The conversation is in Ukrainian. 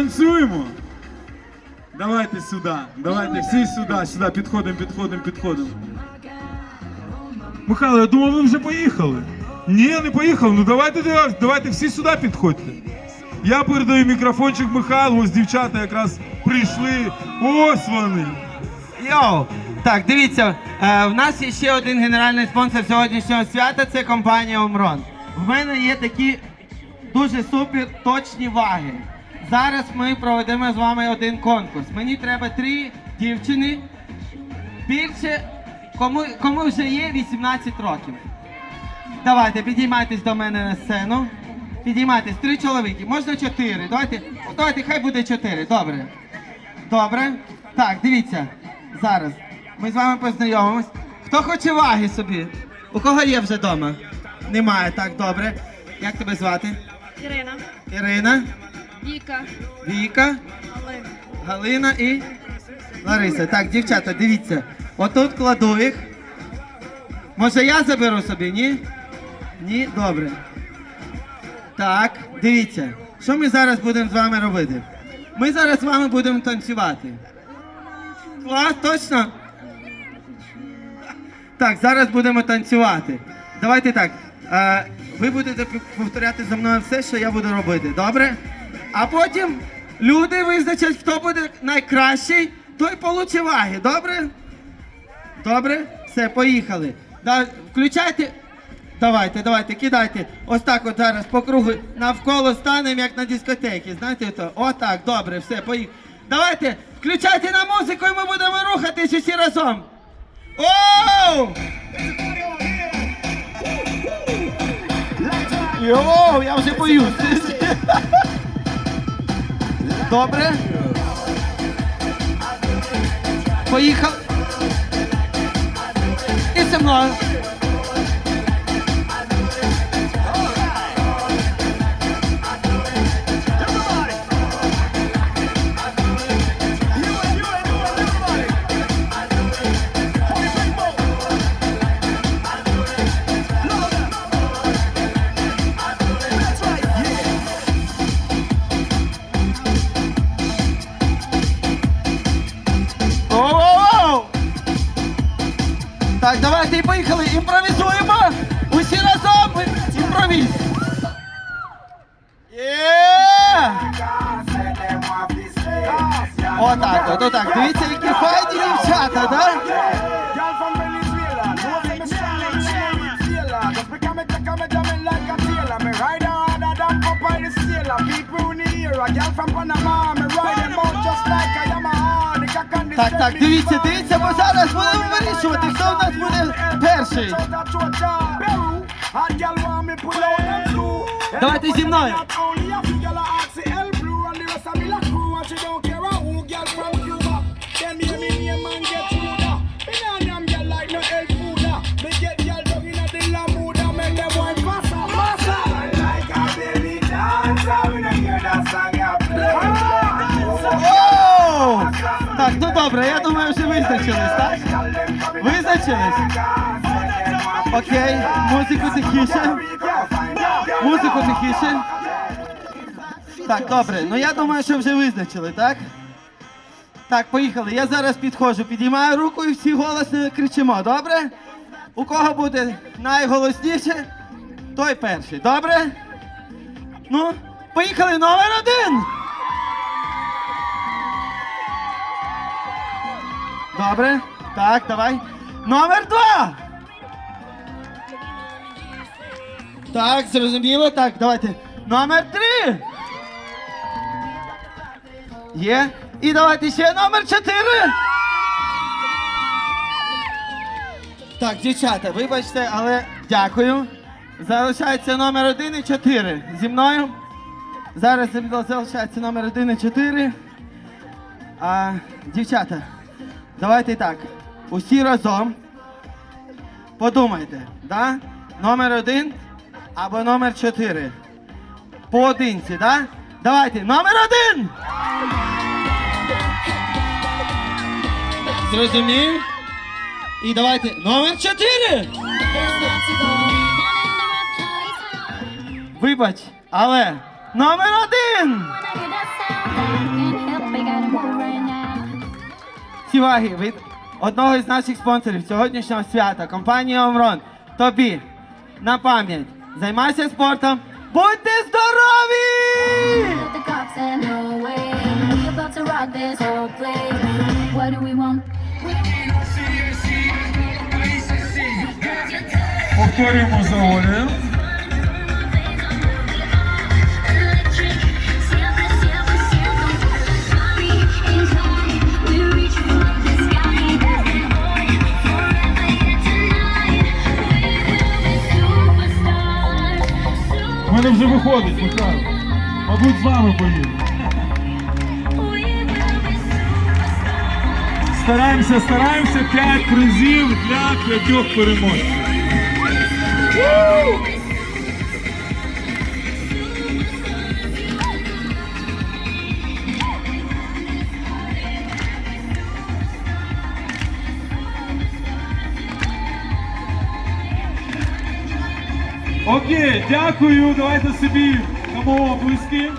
потанцюємо? Давайте сюди, давайте всі сюди, сюди, підходимо, підходимо, підходимо. Михайло, я думав, ви вже поїхали. Ні, не поїхали. Ну давайте, давайте, давайте всі сюди підходьте. Я передаю мікрофончик Михайлу, ось дівчата якраз прийшли. Ось вони. Йоу! Так, дивіться, е, в нас є ще один генеральний спонсор сьогоднішнього свята це компанія Омрон. В мене є такі дуже супер точні ваги. Зараз ми проведемо з вами один конкурс. Мені треба три дівчини. Більше кому, кому вже є 18 років. Давайте, підіймайтесь до мене на сцену. Підіймайтесь, три чоловіки, можна чотири. Давайте, давайте, хай буде чотири. Добре. Добре. Так, дивіться. Зараз. Ми з вами познайомимось. Хто хоче ваги собі? У кого є вже вдома? Немає, так, добре. Як тебе звати? Ірина, Ірина, Віка, Віка, Олена. Галина і Лариса. Так, дівчата, дивіться. Отут кладу їх. Може я заберу собі, ні? Ні, добре. Так, дивіться. Що ми зараз будемо з вами робити? Ми зараз з вами будемо танцювати. Клас, точно? Так, зараз будемо танцювати. Давайте так. Е, ви будете повторяти за мною все, що я буду робити, добре? А потім люди визначать, хто буде найкращий, той получить ваги, добре? Добре? Все, поїхали. Да, включайте. Давайте, давайте, кидайте. Ось так от зараз по кругу навколо станемо, як на дискотеці. Знаєте то? Отак, добре, все, поїхали. Давайте, включайте на музику і ми будемо рухатись усі разом. Оу! Йоу, я вже боюсь. Добре. Поїхав. І зі мною. Так, давайте і поїхали. Імпровізуємо. Усі разом. Імпровіз. Є! Отак, от, отак. Дивіться, які файні дівчата, так? People in the era, girl from Panama, Так, так, дивіться, дивіться, бо зараз будемо вирішувати, хто в нас буде перший. Давайте зі мною. Добре, я думаю, вже визначились, так? Визначились? Окей, музику тихіше. Музику тихіше. Так, добре. Ну я думаю, що вже визначили, так? Так, поїхали. Я зараз підходжу, підіймаю руку і всі голосно кричимо, добре? У кого буде найголосніше, той перший, добре? Ну, поїхали номер один! Добре. Так, давай. Номер два. Так, зрозуміло. Так, давайте. Номер три. Є. І давайте ще номер чотири. Так, дівчата, вибачте, але дякую. Залишається номер один і чотири. Зі мною. Зараз залишається номер один і чотири. А, дівчата, давайте так. Усі разом подумайте, да? Номер один або номер чотири. Поодинці, да? Давайте, номер один! Зрозумів? І давайте номер чотири! Вибач, але номер один! Ці від одного із наших спонсорів сьогоднішнього свята, компанії Омрон. Тобі на пам'ять. Займайся спортом. Будьте здорові! Let the cops мене вже виходить, Михайло. Мабуть, з вами поїду. Стараємося, стараємося. П'ять призів для п'ятьох переможців. Дякую. Давайте собі дамо близькі.